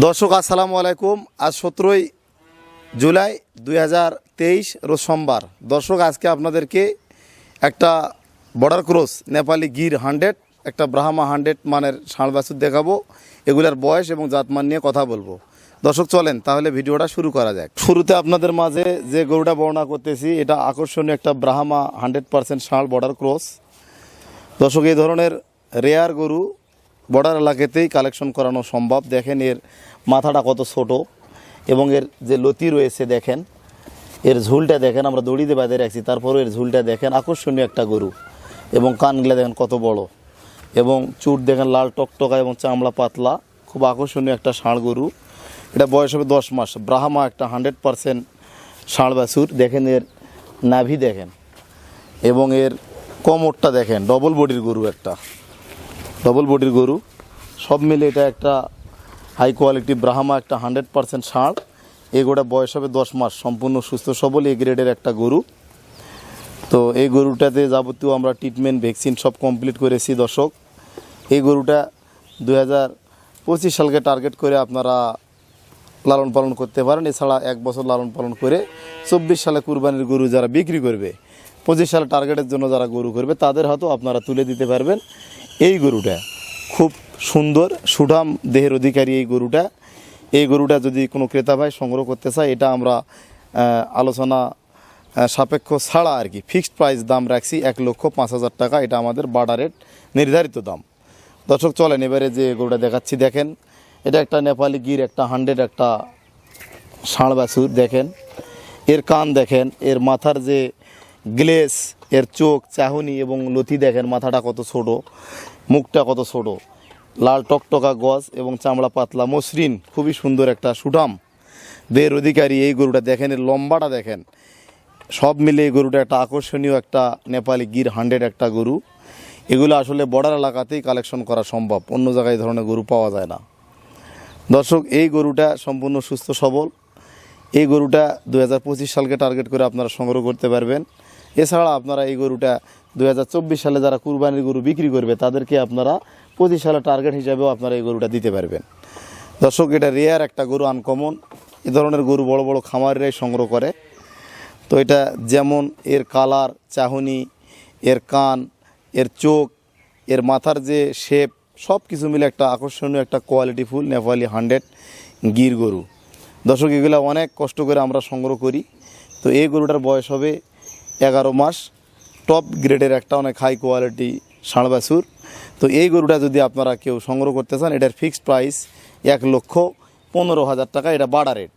দর্শক, আসসালামু আলাইকুম। আজ সতেরোই জুলাই দুই হাজার তেইশ রোজ সোমবার। দর্শক, আজকে আপনাদেরকে একটা border cross Nepali Gir hundred একটা ব্রাহ্মা হান্ড্রেড মানের ষাঁড় বাছুর দেখাবো। এগুলার বয়স এবং জাতমান নিয়ে কথা বলব। দর্শক, চলেন তাহলে ভিডিওটা শুরু করা যাক। শুরুতে আপনাদের মাঝে যে গরুটা বর্ণনা করতেছি, এটা আকর্ষণীয় একটা ব্রাহ্মা হান্ড্রেড পার্সেন্ট ষাঁড় বর্ডার ক্রস দর্শক, এই ধরনের রেয়ার গরু বর্ডার এলাকাতেই কালেকশন করানো সম্ভব। দেখেন এর মাথাটা কত ছোট এবং এর যে লতি রয়েছে দেখেন, এর ঝুলটা দেখেন, আমরা দড়িতে বাঁধে রাখছি তারপরে এর ঝুলটা দেখেন, আকর্ষণীয় একটা গরু এবং কানগুলা দেখেন কত বড় এবং চুট দেখেন লাল টকটকা এবং চামড়া পাতলা, খুব আকর্ষণীয় একটা ষাঁড় গরু। এটা বয়স হবে দশ মাস, ব্রাহ্মা একটা হান্ড্রেড পারসেন্ট ষাঁড় বাছুর দেখেন এর নাভি দেখেন এবং এর কোমরটা দেখেন ডবল বডির গরু একটা। ডবল বডির গরু। সব মিলে এটা একটা হাই কোয়ালিটি ব্রাহ্মা একটা হান্ড্রেড পারসেন্ট ষাঁড়। এই গোটা বয়স হবে দশ মাস। সম্পূর্ণ সুস্থ, সবল এই গ্রেডের একটা গরু। তো এই গরুটাতে যাবতীয় আমরা ট্রিটমেন্ট ভ্যাকসিন সব কমপ্লিট করেছি দর্শক। এই গরুটা দু হাজার পঁচিশ সালকে টার্গেট করে আপনারা লালন পালন করতে পারেন। এছাড়া এক বছর লালন পালন করে চব্বিশ সালে কুরবানির গরু যারা বিক্রি করবে, পঁচিশ সালে টার্গেটের জন্য যারা গরু করবে, তাদের হয়তো আপনারা তুলে দিতে পারবেন। এই গরুটা খুব সুন্দর, সুঠাম দেহের অধিকারী এই গরুটা। এই গরুটা যদি কোনো ক্রেতা ভাই সংগ্রহ করতে চায়, এটা আমরা আলোচনা সাপেক্ষ ছাড়া আর কি, ফিক্সড প্রাইস দাম রাখছি এক লক্ষ পাঁচ হাজার টাকা। এটা আমাদের বার্ডার রেট, নির্ধারিত দাম। দর্শক, চলেন এবারে যে গরুটা দেখাচ্ছি, দেখেন। এটা একটা নেপালি গির, একটা হান্ড্রেড, একটা ষাঁড় বাছুর, দেখেন। এর কান দেখেন, এর মাথার যে গ্লেস, এর চোখ, চাহনি এবং লথি দেখেন মাথাটা কত ছোট, মুখটা কত ছোট। লাল টকটকা গজ এবং চামড়া পাতলা মসৃণ, খুবই সুন্দর একটা সুঠাম। দেহের অধিকারী এই গরুটা দেখেন, এর লম্বাটা দেখেন। সব মিলে এই গরুটা একটা আকর্ষণীয় একটা নেপালি গির হান্ড্রেড একটা গরু। এগুলো আসলে বর্ডার এলাকাতেই কালেকশন করা সম্ভব, অন্য জায়গায় ধরনের গরু পাওয়া যায় না। দর্শক, এই গরুটা সম্পূর্ণ সুস্থ সবল। এই গরুটা দু হাজার পঁচিশ সালকে টার্গেট করে আপনারা সংগ্রহ করতে পারবেন। এছাড়া আপনারা এই গরুটা দু হাজার চব্বিশ সালে যারা কুরবানির গরু বিক্রি করবে, তাদেরকে আপনারা পঁচিশ সালে টার্গেট হিসাবেও আপনারা এই গরুটা দিতে পারবেন। দর্শক, এটা রেয়ার একটা গরু আনকমন এ ধরনের গরু বড় বড় খামারিরাই সংগ্রহ করে। তো এটা যেমন এর কালার চাহনি, এর কান, এর চোখ, এর মাথার যে শেপ সব কিছু মিলে একটা আকর্ষণীয় একটা quality full Nepali hundred Gir গরু। দর্শক, এগুলো অনেক কষ্ট করে আমরা সংগ্রহ করি। তো এই গরুটার বয়স হবে এগারো মাস টপ গ্রেডের একটা অনেক হাই কোয়ালিটি ষাঁড় বাছুর। তো এই গরুটা যদি আপনারা কেউ সংগ্রহ করতে চান, এটার ফিক্সড প্রাইস এক লক্ষ পনেরো হাজার টাকা, এটা বাড়া রেট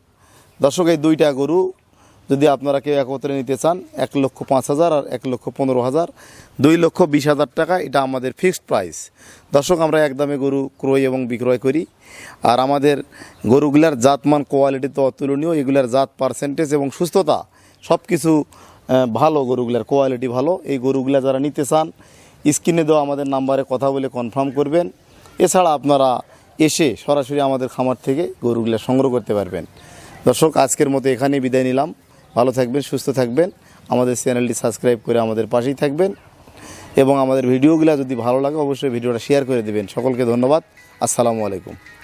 দর্শক, এই দুইটা গরু যদি আপনারা কেউ একত্রে নিতে চান, এক লক্ষ পাঁচ হাজার আর এক লক্ষ পনেরো হাজার, দুই লক্ষ বিশ হাজার টাকা, এটা আমাদের ফিক্সড প্রাইস দর্শক, আমরা একদমে গরু ক্রয় এবং বিক্রয় করি। আর আমাদের গরুগুলার জাতমান কোয়ালিটি তো অতুলনীয়, এগুলার জাত পার্সেন্টেজ এবং সুস্থতা সব কিছু ভালো গরুগুলার কোয়ালিটি ভালো। এই গরুগুলা যারা নিতে চান, স্ক্রিনে দেওয়া আমাদের নাম্বারে কথা বলে কনফার্ম করবেন। এছাড়া আপনারা এসে সরাসরি আমাদের খামার থেকে গরুগুলা সংগ্রহ করতে পারবেন। দর্শক, আজকের মতো এখানেই বিদায় নিলাম। ভালো থাকবেন, সুস্থ থাকবেন। আমাদের চ্যানেলটি সাবস্ক্রাইব করে আমাদের পাশেই থাকবেন। এবং আমাদের ভিডিওগুলো যদি ভালো লাগে, অবশ্যই ভিডিওটা শেয়ার করে দেবেন। সকলকে ধন্যবাদ। আসসালামু আলাইকুম।